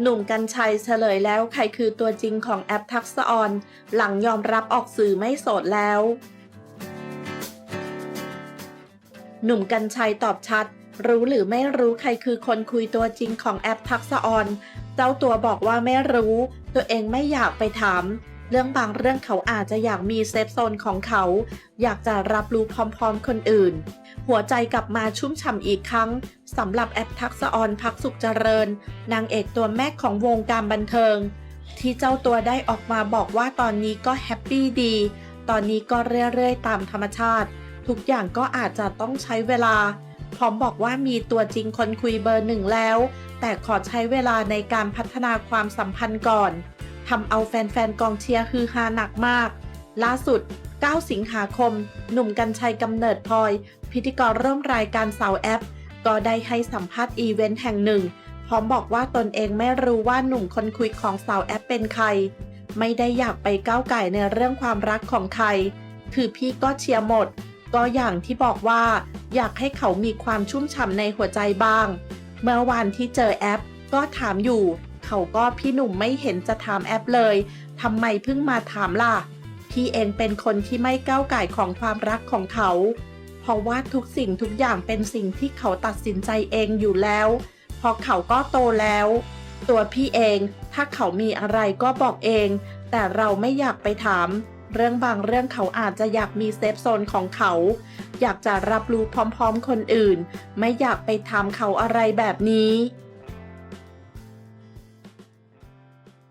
หนุ่มกัญชัยเฉลยแล้วใครคือตัวจริงของแอปทักษออนหลังยอมรับออกสื่อไม่โสดแล้ว หนุ่มกัญชัยตอบชัด รู้หรือไม่รู้ใครคือคนคุยตัวจริงของแอปทักษออนเจ้าตัวบอกว่าไม่รู้ ตัวเองไม่อยากไปถาม เรื่องบางเรื่องเขาอาจจะอยากมีเซฟโซนของเขา อยากจะรับรู้พร้อมๆคนอื่น หัวใจกลับมาชุ่มฉ่ำอีกครั้งสำหรับแอปทักษออนพักสุขเจริญ นางเอกตัวแม่ของวงการบันเทิง ที่เจ้าตัวได้ออกมาบอกว่าตอนนี้ก็แฮปปี้ดี ตอนนี้ก็เรื่อยๆตามธรรมชาติ ทุกอย่างก็อาจจะต้องใช้เวลา พร้อมบอกว่ามีตัวจริงคนคุยเบอร์หนึ่งแล้ว แต่ขอใช้เวลาในการพัฒนาความสัมพันธ์ก่อน ทำเอาแฟนๆกองเชียร์ฮือฮาหนักมาก ล่าสุด 9 สิงหาคม หนุ่มกัญชัยกำเนิดพลอย พิธีกรร่วมรายการสาวแอป ก็ได้ให้สัมภาษณ์อีเวนต์แห่งหนึ่ง พร้อมบอกว่าตนเองไม่รู้ว่าหนุ่มคนคุยของสาวแอปเป็นใคร ไม่ได้อยากไปก้าวไก่ในเรื่องความรักของใคร คือพี่ก็เชียร์หมด ก็อย่างที่บอกว่า อยากให้เขามีความชุ่มฉ่ำในหัวใจบ้าง เมื่อวานที่เจอแอป ก็ถามอยู่ เขาก็พี่หนุ่มไม่เห็นจะถามแอปเลยทำไมเพิ่งมาถามล่ะ พี่เองเป็นคนที่ไม่ก้าวไก่ของความรักของเขา เพราะว่าทุกสิ่งทุกอย่างเป็นสิ่งที่เขาตัดสินใจเองอยู่แล้วเพราะเขาก็โตแล้ว ตัวพี่เองถ้าเขามีอะไรก็บอกเอง แต่เราไม่อยากไปถาม เรื่องบางเรื่องเขาอาจจะอยากมีเซฟโซนของเขา อยากจะรับรู้พร้อมๆคนอื่น ไม่อยากไปถามเขาอะไรแบบนี้